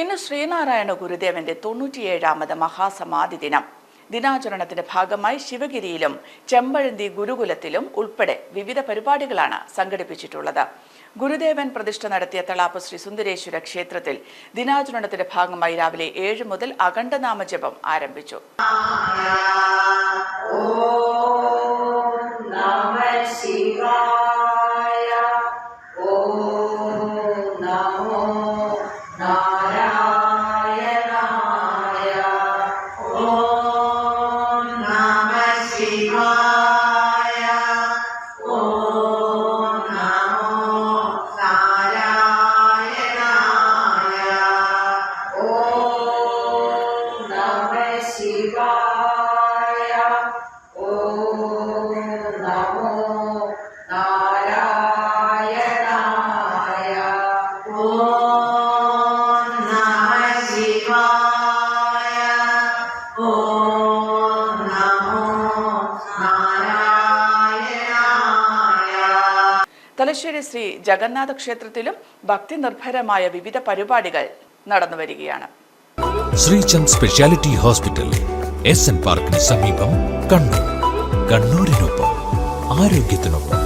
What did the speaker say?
ഇന്ന് ശ്രീനാരായണ ഗുരുദേവന്റെ തൊണ്ണൂറ്റിയേഴാമത് മഹാസമാധി ദിനം. ദിനാചരണത്തിന്റെ ഭാഗമായി ശിവഗിരിയിലും ചെമ്പഴന്തി ഗുരുകുലത്തിലും ഉൾപ്പെടെ വിവിധ പരിപാടികളാണ് സംഘടിപ്പിച്ചിട്ടുള്ളത്. ഗുരുദേവൻ പ്രതിഷ്ഠ നടത്തിയ തളാപ്പ് ശ്രീ സുന്ദരേശ്വര ക്ഷേത്രത്തിൽ ദിനാചരണത്തിന്റെ ഭാഗമായി രാവിലെ ഏഴ് മുതൽ അഖണ്ഡനാമജപം ആരംഭിച്ചു. നമ നമോ നാരായണായ നമ നാരായണായ തലശ്ശേരി ശ്രീ ജഗന്നാഥ ക്ഷേത്രത്തിലും ഭക്തി നിർഭരമായ വിവിധ പരിപാടികൾ നടന്നു വരികയാണ് Sreechand speciality hospital S N പാർക്കിന് സമീപം കണ്ണൂർ. കണ്ണൂരിനൊപ്പം ആരോഗ്യത്തിനൊപ്പം.